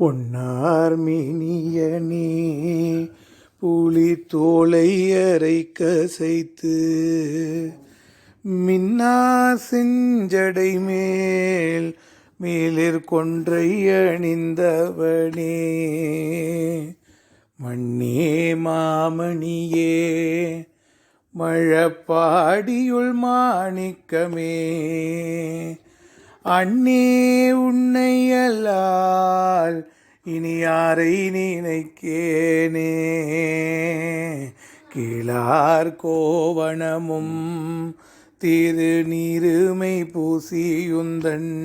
பொன்னார் மினியனே புலி தோலை அரை கசைத்து மின்னா செஞ்சடை மேல் மேலிர் கொன்றை அணிந்தவனே. மண்ணே மாமணியே மழப்பாடியுள் மாணிக்கமே அண்ணே உன்னை இனி யாரை நினைக்கேனே? கீழார் கோவணமும் திரு நீருமை பூசியுந்தன்.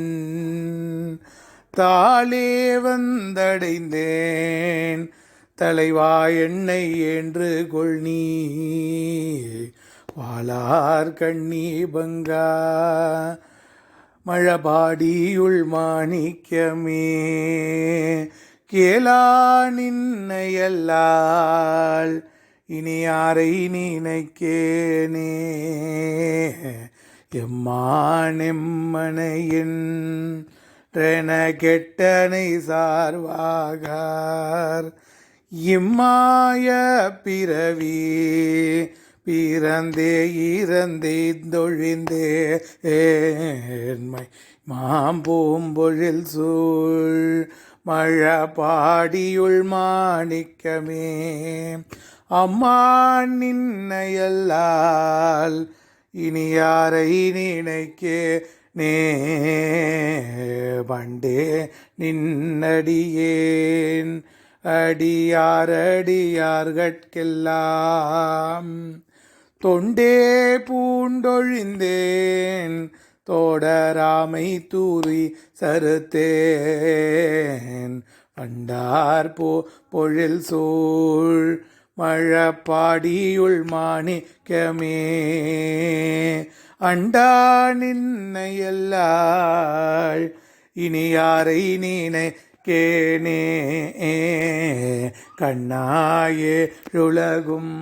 தாளே வந்தடைந்தேன் தலைவா என்னை என்று கொள் நீ வாளார் கண்ணி பங்கா மழபாடியுள் மாணிக்கமே. கேளா நின்னையல்லால் இனி யாரை நினைக்கேனே எம்மானெம்மனையின் கெட்டனை சார்வாகார் இம்மாய பிறவி பிறந்தே இறந்தே தொழிந்தே ஏன்மை மாம்பூம்பொழில் சூழ் மழ பாடியுள் மாணிக்கமே. அம்மா நின்னையல்லால் இனி யாரை நினைக்கே நே. பண்டே நின்னடியேன். அடியாரடியார்கட்கெல்லாம் தொண்டே பூண்டொழிந்தேன். தோடராமை தூரி சருத்தேன் பண்டார் போ பொழில் சூழ் மழப்பாடியுள் மாணிக்கமே. அண்டா நின்னையல்லாள் இனி யாரை நீனை கேனே கண்ணாயே உலகும்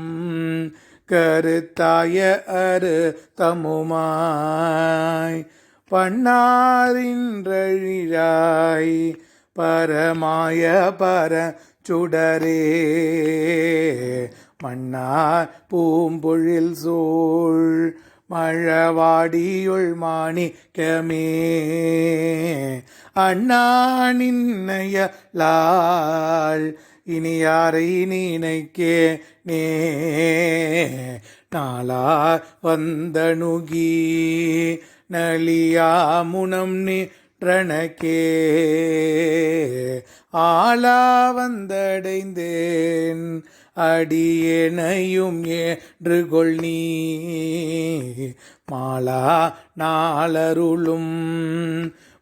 கருத்தாய அரு தமுமாய் பண்ணாரின்றழியாய். பரமாய பர சுடரே மன்னார் பூம்பொழில் சோழ். மழவாடியுள் மாணிக்கமே. அண்ணா நின்னையலால் இனி யாரை நினைக்கே? நே நாளா வந்தணுகி நலியா முனம் நின்றனக்கே. ஆளா வந்தடைந்தேன் அடியேனையும் ஏன்று கொள் நீ. மாலா நாளருளும்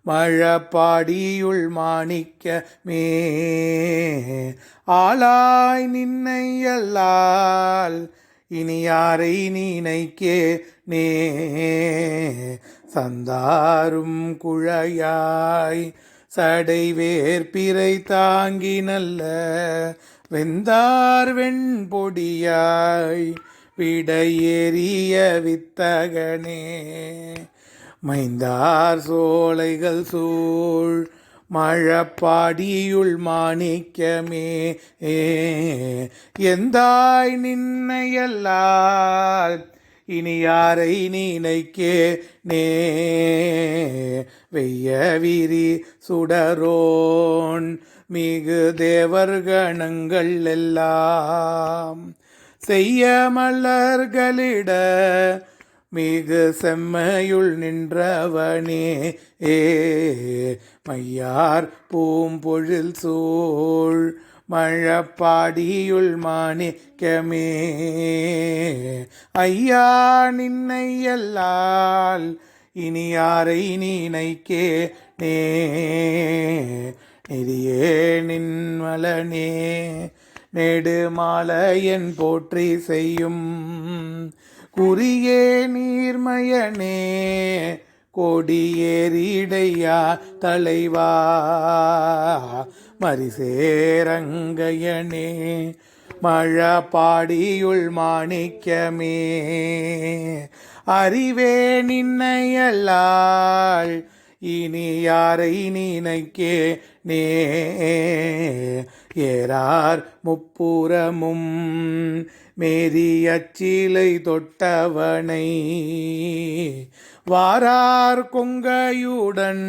மழப்பாடியுள் மாணிக்கமே ஆளாய் நின்னையல்லால் இனி யாரை நினைக்கே நே. சந்தாரும் குழையாய் சடை வேர்பிறை தாங்கி நல்ல வெந்தார் வெண்பொடியாய் விடையேறிய வித்தகனே. மைந்தார் சோலைகள் சூழ் மழப்பாடியுள் மாணிக்கமே. எந்தாய் நின்னையல்லால் இனி யாரை நினைக்கே நே? வெய்ய விரி சுடரோன் மிகு தேவர்கணங்கள் எல்லாம் செய்ய மலர்களிட மிகு செம்மையுள் நின்றவனே ஏ மையார் பூம்பொழில் சூழ் மழப்பாடியுள் மாணிக்கமே. ஐயா நின்னையல்லால் இனி யாரை நினைக்கே நே நெறியே நின்மலனே நெடுமாலையன் போற்றி செய்யும் குறியே நீர்மயனே கொடியேறிடையா தலைவா மரிசேரங்கையனே மழப்பாடியுள் மாணிக்கமே அறிவே நின்னையல்லாள் இனி யாரை நினைக்கே? நே ஏறார் முப்புறமும் மேதியச்சிலை தொட்டவனை. வாரார் கொங்கையுடன்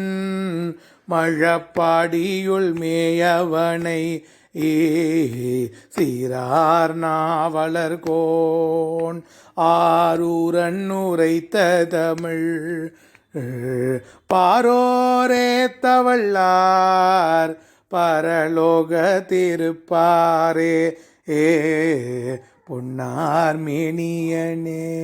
மழப்பாடியுள் மேயவனை. ஏ சீரார் நாவலர்கோன் ஆரூரன் உரைத்த தமிழ் பாரோரேத்தவள்ளார் பரலோக திருப்பாரே. ஏ பொன்னார் மேனியனே.